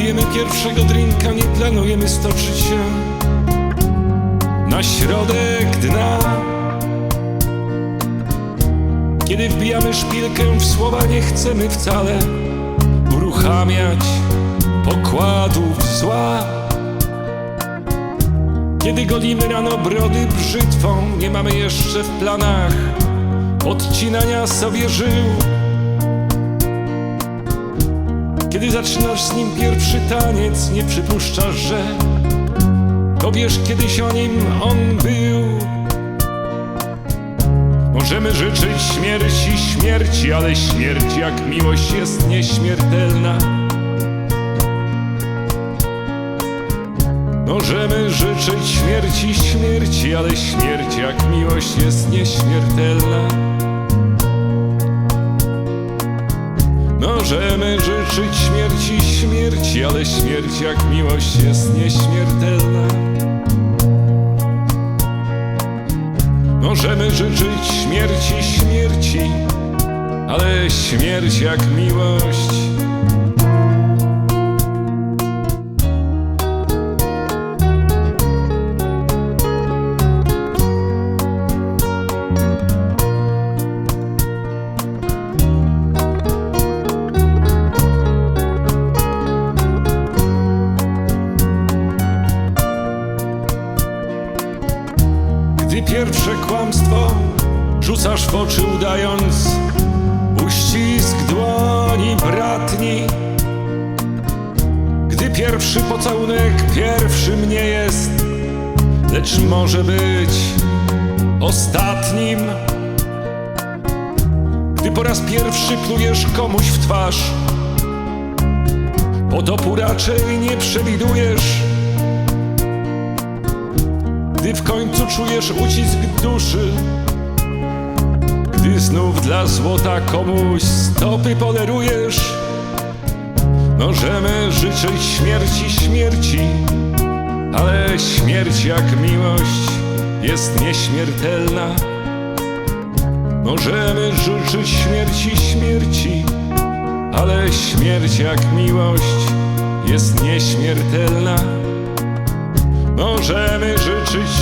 pijemy pierwszego drinka, nie planujemy stoczyć się na środek dna. Kiedy wbijamy szpilkę w słowa, nie chcemy wcale uruchamiać pokładów zła. Kiedy golimy rano brody brzytwą, nie mamy jeszcze w planach odcinania sobie żył. Kiedy zaczynasz z nim pierwszy taniec, nie przypuszczasz, że powiesz kiedyś o nim on był. Możemy życzyć śmierci śmierci, ale śmierć jak miłość jest nieśmiertelna. Możemy życzyć śmierci śmierci, ale śmierć jak miłość jest nieśmiertelna. Możemy życzyć śmierci śmierci, ale śmierć jak miłość jest nieśmiertelna. Możemy życzyć śmierci śmierci, ale śmierć jak miłość. Pierwsze kłamstwo rzucasz w oczy udając uścisk dłoni bratni. Gdy pierwszy pocałunek pierwszym nie jest, lecz może być ostatnim. Gdy po raz pierwszy plujesz komuś w twarz Potopu raczej nie przewidujesz gdy w końcu czujesz ucisk duszy, gdy znów dla złota komuś stopy polerujesz, możemy życzyć śmierci śmierci, ale śmierć jak miłość jest nieśmiertelna. Możemy życzyć śmierci śmierci, ale śmierć jak miłość jest nieśmiertelna. Możemy życzyć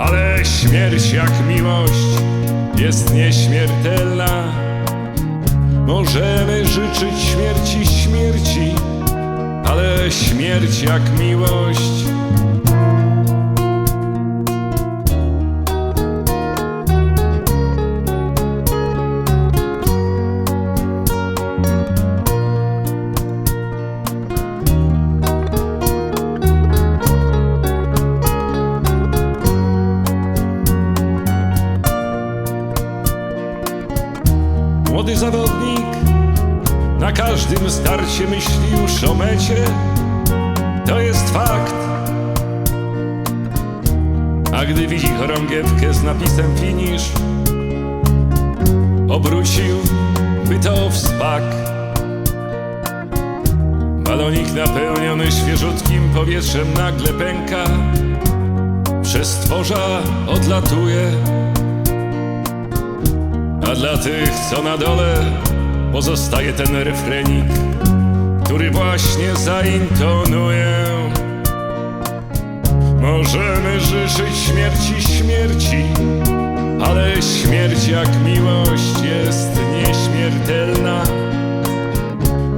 ale śmierć jak miłość jest nieśmiertelna. Możemy życzyć śmierci śmierci, ale śmierć jak miłość. Zawodnik na każdym starcie myśli już o mecie. To jest fakt. A gdy widzi chorągiewkę z napisem finish, obrócił by to w. Balonik napełniony świeżutkim powietrzem nagle pęka, przez stworza odlatuje. A dla tych, co na dole, pozostaje ten refrenik, który właśnie zaintonuję. Możemy życzyć śmierci śmierci, ale śmierć jak miłość jest nieśmiertelna.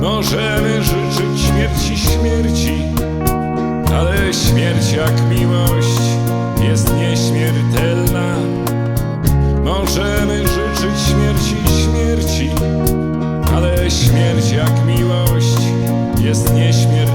Możemy życzyć śmierci śmierci, ale śmierć jak miłość jest nieśmiertelna. Jest nieśmiertelna.